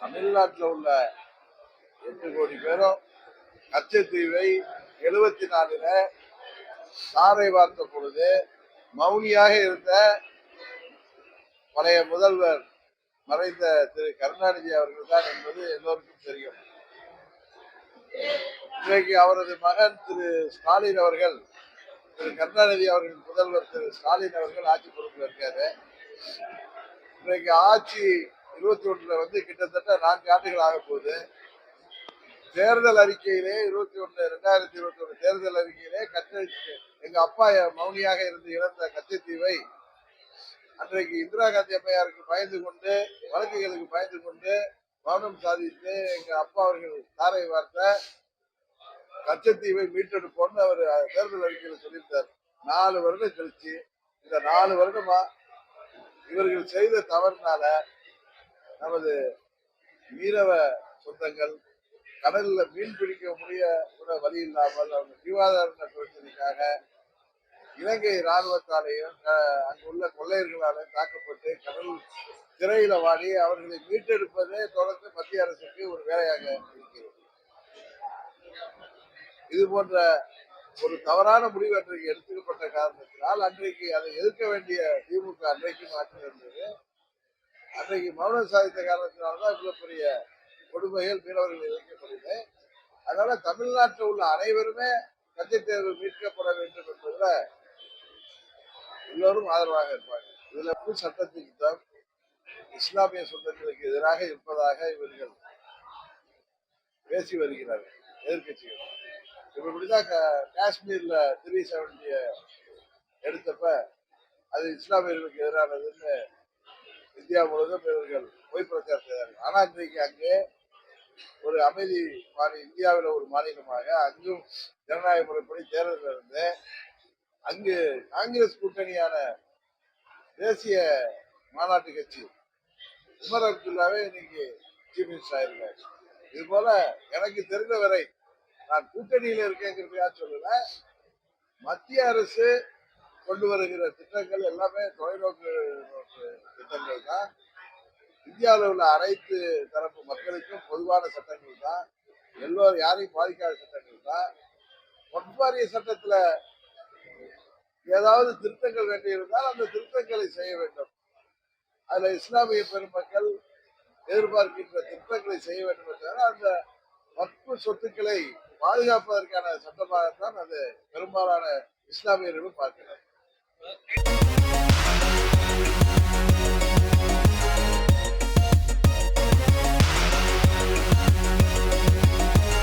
தமிழ்நாட்டில் உள்ள எட்டு கோடி பேரும் கச்சத்தீவை எழுபத்தி நாலுல சாரை பார்த்த பொழுது மௌனியாக இருந்த பழைய முதல்வர் மறைந்த திரு கருணாநிதி அவர்கள் தான் என்பது எல்லோருக்கும் தெரியும். இன்றைக்கு அவரது மகன் திரு ஸ்டாலின் அவர்கள் திரு கருணாநிதி அவர்கள் முதல்வர் திரு ஸ்டாலின் அவர்கள் ஆட்சி பொறுப்பில் இருக்காரு. இன்றைக்கு ஆட்சி இருபத்தி ஒன்றுல வந்து கிட்டத்தட்ட நான்கு ஆண்டுகள் ஆக போகுது. தேர்தல் அறிக்கையிலே இருபத்தி ஒன்று ரெண்டாயிரத்தி இருபத்தி ஒன்று தேர்தல் அறிக்கையிலே கச்சை எங்க அப்பா மௌனியாக இருந்து இழந்த கச்சத்தீவை அன்றைக்கு இந்திரா காந்தி அம்மையாருக்கு பயந்து கொண்டு வழக்குகளுக்கு பயந்து கொண்டு மௌனம் சாதித்து எங்க அப்பா அவர்கள் தாரை வார்த்த கச்சத்தீவை மீட்டெடுப்போம்னு அவர் தேர்தல் அறிக்கையில் சொல்லியிருந்தார். நாலு வருடம் கழிச்சு இந்த நாலு வருடமா இவர்கள் செய்த தவறுனால நமது மீனவ சொந்தங்கள் கடல்ல மீன் பிடிக்க முடிய கூட வழி இல்லாமல் அவங்க ஜீவாதார பிரச்சனைக்காக இலங்கை இராணுவத்தாலேயும் க- அங்குள்ள கொள்ளையர்களாலும் தாக்கப்பட்டு கடல் திரையில வாடி அவர்களை மீட்டெடுப்பதே தொடர்ந்து மத்திய அரசுக்கு ஒரு வேலையாக இருக்கிறது. இது போன்ற ஒரு தவறான முடிவு அன்றைக்கு எடுத்துக்கப்பட்ட காரணத்தினால் அன்றைக்கு அதை எதிர்க்க வேண்டிய திமுக அன்றைக்கு மாற்றி இருந்தது. அன்றைக்கு மௌனம் சாதித்த காரணத்தினால்தான் இவ்வளவு பெரிய கொடுமைகள் மீனவர்கள் இழைக்கப்படுது. அதனால தமிழ்நாட்டில் உள்ள அனைவருமே கச்சை தேர்வு மீட்கப்பட வேண்டும் என்பதில் எல்லோரும் ஆதரவாக இருப்பாங்க. இதில் புது சட்ட திருத்தம் இஸ்லாமிய சொந்தங்களுக்கு எதிராக இருப்பதாக இவர்கள் பேசி வருகிறார்கள் எதிர்கட்சிகள் இப்படிதான் காஷ்மீர்ல த்ரீ செவன்டிய எடுத்தப்ப அது இஸ்லாமியர்களுக்கு எதிரானதுன்னு இந்தியா முழுவதும் இவர்கள் பொய் பிரச்சாரம் செய்தார்கள். ஆனால் இன்றைக்கு அங்கே ஒரு அமைதி மாநில இந்தியாவில் ஒரு மாநிலமாக அங்கும் ஜனநாயக முறைப்படி தேர்தல் இருந்து அங்கு காங்கிரஸ் கூட்டணியான தேசிய மாநாட்டு கட்சி உமர் அப்துல்லாவே இன்னைக்கு சீஃப் மினிஸ்டர் ஆயிருக்காரு. இது போல எனக்கு தெரிந்த வரை நான் கூட்டணியில் இருக்கேங்கிறதுக்காக சொல்லல. மத்திய அரசு கொண்டு வருகிற திட்டங்கள் எல்லாமே தொலைநோக்கு திட்டங்கள் தான். இந்தியாவில் உள்ள அனைத்து தரப்பு மக்களுக்கும் பொதுவான சட்டங்கள் தான். எல்லோரும் யாரையும் பாதிக்காத சட்டங்கள் தான். ஒன்பாரிய சட்டத்தில் ஏதாவது திருத்தங்கள் வேண்டியிருந்தால் அந்த திருத்தங்களை செய்ய வேண்டும். அதில் இஸ்லாமிய பெருமக்கள் எதிர்பார்க்கின்ற திட்டங்களை செய்ய வேண்டும் என்றால் அந்த வக்பு சொத்துக்களை பாதுகாப்பதற்கான சட்டமாகத்தான் அது பெரும்பாலான இஸ்லாமியர்களும் பார்க்கிறார் Okay.